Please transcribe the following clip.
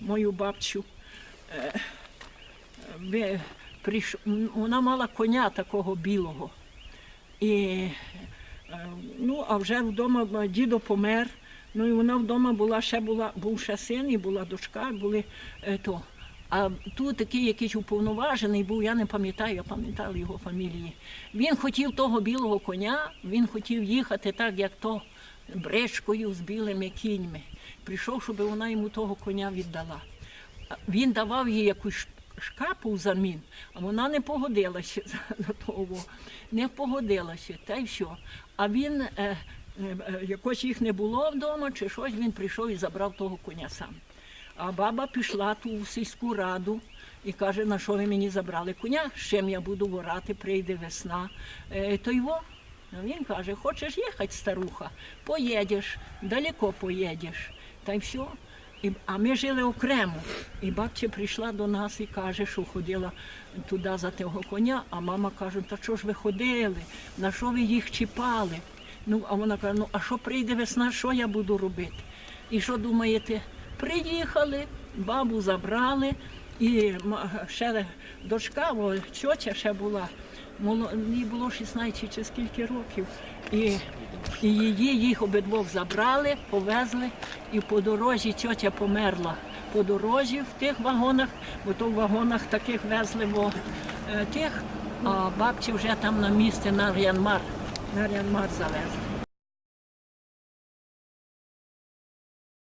мою бабцю. е, Вона мала коня такого білого. І, е, ну, а вже вдома м, дідо помер. Ну і вона вдома була ще була, був ще син, і була дочка, були е, то. А тут такий якийсь уповноважений був, я не пам'ятаю, я пам'ятала його фамілії. Він хотів того білого коня, він хотів їхати так, як то бричкою з білими кіньми. Прийшов, щоб вона йому того коня віддала. Він давав їй якусь шкапу взамін, а вона не погодилася до того. Не погодилася, та й все. А він, е, е, е, якось їх не було вдома, чи щось, він прийшов і забрав того коня сам. А баба пішла ту в сільську раду і каже, на що ви мені забрали коня, з чим я буду ворати, прийде весна. Е, то його. Він каже, хочеш їхати, старуха, поїдеш, далеко поїдеш. Та й все. І, а ми жили окремо. І бабця прийшла до нас і каже, що ходила туди за того коня, а мама каже, та що ж ви ходили, на що ви їх чіпали? Ну, а вона каже, ну а що прийде весна, що я буду робити? І що думаєте? Приїхали, бабу забрали, і ще дочка, о, тьотя ще була, їй було 16 чи скільки років. І, і її, їх обидвох забрали, повезли, і по дорозі тьотя померла. По дорозі в тих вагонах, бо то в вагонах таких везли во, е, тих, а бабці вже там на місці на Рянмар, на Рянмар завезли.